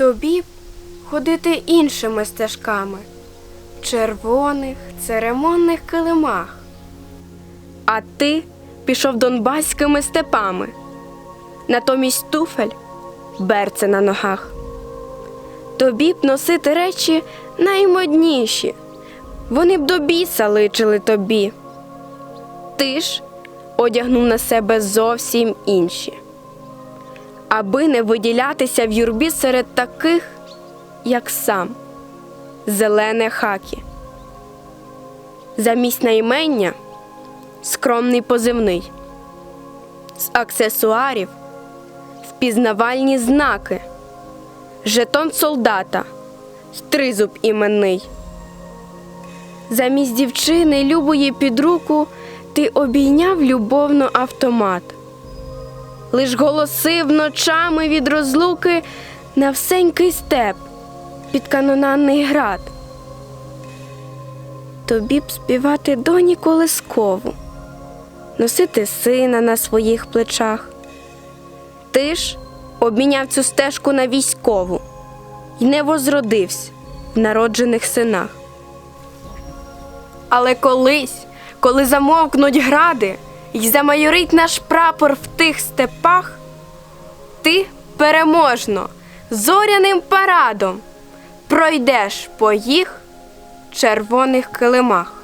Тобі ходити іншими стежками, в червоних церемонних килимах. А ти пішов донбаськими степами, натомість туфель берце на ногах. Тобі б носити речі наймодніші, вони б до біса личили тобі. Ти ж одягнув на себе зовсім інші, аби не виділятися в юрбі серед таких, як сам, зелене хакі. Замість наймення скромний позивний, з аксесуарів впізнавальні знаки, жетон солдата, тризуб іменний. Замість дівчини любої під руку ти обійняв любовно автомат. Лиш голосив ночами від розлуки на всенький степ під канонанний град. Тобі б співати доні колискову, носити сина на своїх плечах. Ти ж обміняв цю стежку на військову й не возродився в народжених синах. Але колись, коли замовкнуть гради й замайорить наш прапор в тих степах, ти переможно, зоряним парадом пройдеш по їх червоних килимах.